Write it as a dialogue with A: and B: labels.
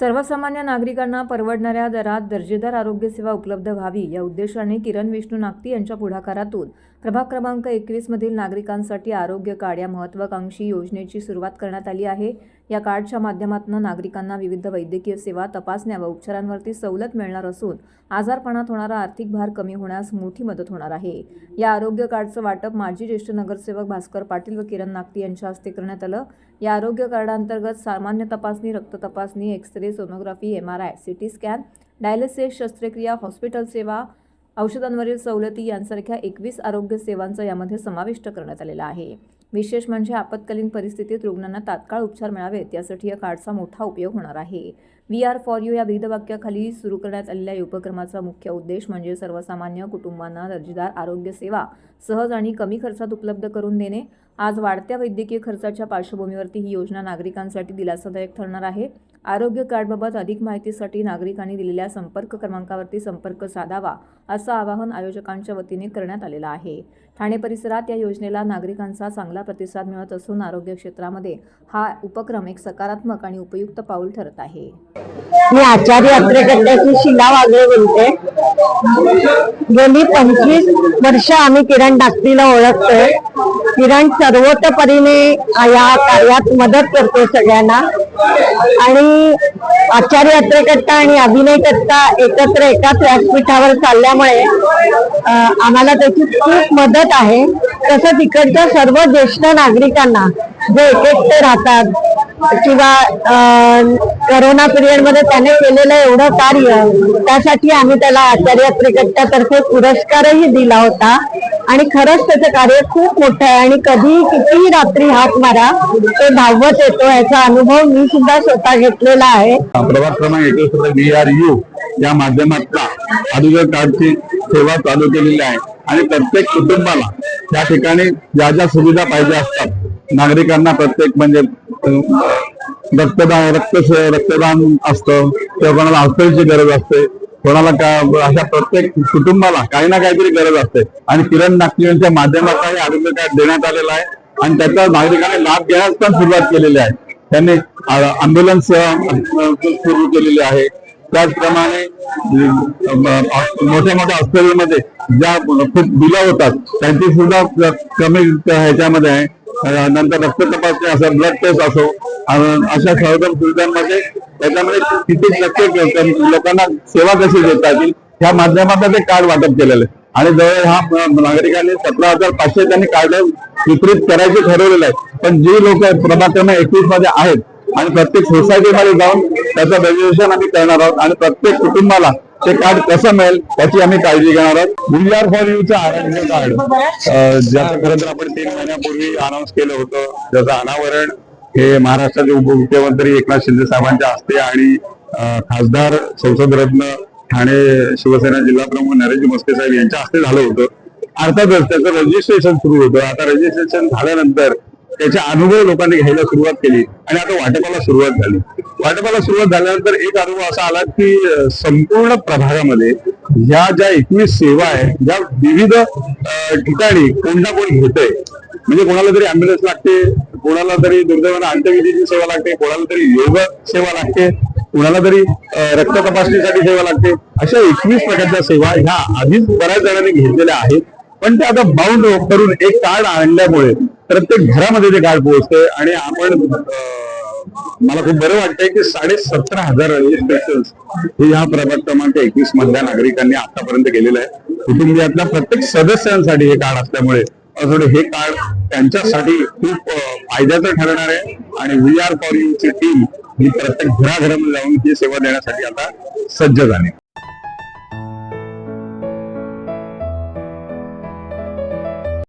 A: सर्वसामान्य नागरिकांना परवडणाऱ्या दरात दर्जेदार आरोग्यसेवा उपलब्ध व्हावी या उद्देशाने किरण विष्णू नागती यांच्या पुढाकारातून प्रभाग क्रमांक एकवीसमधील नागरिकांसाठी आरोग्य कार्ड या महत्त्वाकांक्षी योजनेची सुरुवात करण्यात आली आहे. या कार्डच्या माध्यमातून नागरिकांना विविध वैद्यकीय सेवा तपासण्या व उपचारांवरती सवलत मिळणार असून आजारपणात होणारा आर्थिक भार कमी होण्यास मोठी मदत होणार आहे. या आरोग्य कार्डचं वाटप माजी ज्येष्ठ नगरसेवक भास्कर पाटील व किरण नागती यांच्या हस्ते करण्यात आलं. या आरोग्य कार्डांतर्गत सामान्य तपासणी रक्त तपासणी X ray sonography M R I C T scan dialysis शस्त्रक्रिया हॉस्पिटल सेवा औषधांवरील सवलती यांसारख्या एकवीस आरोग्य सेवांचा यामध्ये समाविष्ट करण्यात आलेला आहे. विशेष म्हणजे आपत्कालीन परिस्थितीत रुग्णांना तात्काळ उपचार मिळावेत यासाठी या कार्डचा मोठा उपयोग होणार आहे. वी आर फॉर यू या ब्रीदवाक्याखाली सुरू करण्यात आलेल्या या उपक्रमाचा मुख्य उद्देश म्हणजे सर्वसामान्य कुटुंबांना दर्जेदार आरोग्य सेवा सहज आणि कमी खर्चात उपलब्ध करून देणे. आज वाढत्या वैद्यकीय खर्चाच्या पार्श्वभूमीवरती ही योजना नागरिकांसाठी दिलासादायक ठरणार आहे. आरोग्य कार्डबाबत अधिक माहितीसाठी नागरिकांनी दिलेल्या संपर्क क्रमांकावरती संपर्क साधावा असं आवाहन आयोजकांच्या वतीने करण्यात आलेलं आहे. ठाणे परिसरात या योजनेला नागरिकांचा चांगला प्रतिसाद मिळत असून आरोग्य क्षेत्रामध्ये हा उपक्रम एक सकारात्मक आणि उपयुक्त पाऊल ठरत आहे.
B: मी आचार्य यात्रेकर्त्याची शिला वागळे बोलते. गेली पंचवीस वर्ष आम्ही किरण डाकतीला ओळखतोय. किरण सर्वतोपरीने या कार्यात मदत करतो सगळ्यांना. आणि आचार्य अत्रेकट्टा आणि अभिनय कट्टा एकत्र एकाच व्यासपीठावर चालल्यामुळे आम्हाला त्याची खूप मदत आहे. तसंच तिकडच्या सर्व ज्येष्ठ नागरिकांना जे एकटे राहतात किंवा अं, करोना पिरियडमध्ये त्याने केलेलं एवढं कार्य त्यासाठी आम्ही त्याला आचार्य यात्रेकर्त्यातर्फे पुरस्कारही दिला होता. आणि खरंच त्याचं कार्य खूप मोठं आहे. आणि कधी कितीही रात्री हात मारा ते धावत येतो. याचा अनुभव मी सुद्धा स्वतः घेतलेला आहे.
C: प्रभाग क्रमांक एकवीस आर यू या माध्यमातून आरोग्य कार्डची सेवा चालू केलेली आहे. आणि प्रत्येक कुटुंबाला त्या ठिकाणी ज्या ज्या सुविधा पाहिजे असतात नागरिकांना प्रत्येक म्हणजे रक्तदान रक्त रक्तदान असतं. किंवा कोणाला हॉस्पिटलची गरज असते. कोणाला का अशा प्रत्येक कुटुंबाला काही ना काहीतरी गरज असते. आणि किरण नागपूरच्या माध्यमातून हे आरोग्य कार्ड देण्यात आलेलं आहे. आणि त्याचा नागरिकांनी लाभ घेण्यास पण सुरुवात केलेली आहे. त्यांनी अँब्युलन्स सुरू केलेली आहे. त्याचप्रमाणे मोठ्या मोठ्या हॉस्पिटलमध्ये ज्या खूप बिलं होतात त्यांची सुद्धा कमी ह्याच्यामध्ये आहे. नंतर रक्त तपासणी असो ब्लड टेस्ट असो अशा सर्व सुविधांमध्ये त्याच्यामध्ये किती टक्के लोकांना सेवा कशी देता येतील ह्या माध्यमातून ते कार्ड वाटप केलेलं आहे. आणि जवळ हा नागरिकांनी सतरा हजार पाचशे त्यांनी कार्ड वितरित करायचे ठरवलेलं आहे. पण जी लोक प्रभाग क्रमांक एकवीसमध्ये आहेत आणि प्रत्येक सोसायटीमध्ये जाऊन त्याचं रजिस्ट्रेशन आम्ही करणार आहोत. आणि प्रत्येक कुटुंबाला ते कार्ड कसं मिळेल त्याची आम्ही काळजी घेणार आहोत. वी आर फॉर यूचं आरोग्य कार्ड अं, ज्याचं खरं तर आपण तीन महिन्यापूर्वी अनाऊन्स केलं होतं ज्याचं अनावरण हे महाराष्ट्राचे उपमुख्यमंत्री एकनाथ शिंदे साहेबांच्या हस्ते आणि खासदार संसद रत्न ठाणे शिवसेना जिल्हा प्रमुख नरेंद्र मस्के साहेब यांच्या हस्ते झालं होतं. अर्थातच त्याचं रजिस्ट्रेशन सुरू होतं. आता रजिस्ट्रेशन झाल्यानंतर त्याचे अनुभव लोकांनी घ्यायला सुरुवात केली आणि आता वाटपाला सुरुवात झाली. वाटपाला सुरुवात झाल्यानंतर एक अनुभव असा आला की संपूर्ण प्रभागामध्ये ह्या ज्या एकवीस सेवा आहेत ज्या विविध ठिकाणी कोण ना कोण घेतय म्हणजे कोणाला तरी अँब्युलन्स लागते कोणाला तरी दुर्दैवानं अंत्यविधीची सेवा लागते कोणाला तरी योग सेवा लागते कोणाला तरी रक्त तपासणीसाठी सेवा लागते अशा एकवीस प्रकारच्या सेवा ह्या आधीच बऱ्याच जणांनी घेतलेल्या आहेत. पण ते आता बाउंड करून एक कार्ड आणल्यामुळे प्रत्येक घरामध्ये ते कार्ड पोहोचते आणि आपण मला खूप बरं वाटतंय की साडे सतरा हजार रजिस्ट्रेशन हे ह्या प्रभाग क्रमांक एकवीस मधल्या नागरिकांनी आतापर्यंत केलेलं आहे. कुटुंबियातल्या प्रत्येक सदस्यांसाठी हे कार्ड असल्यामुळे असं हे कार्ड त्यांच्यासाठी खूप फायद्याचं ठरणार आहे. आणि वी आर फॉर यू ची टीम ही प्रत्येक घराघरामध्ये जाऊन ही सेवा देण्यासाठी आता सज्ज झाली.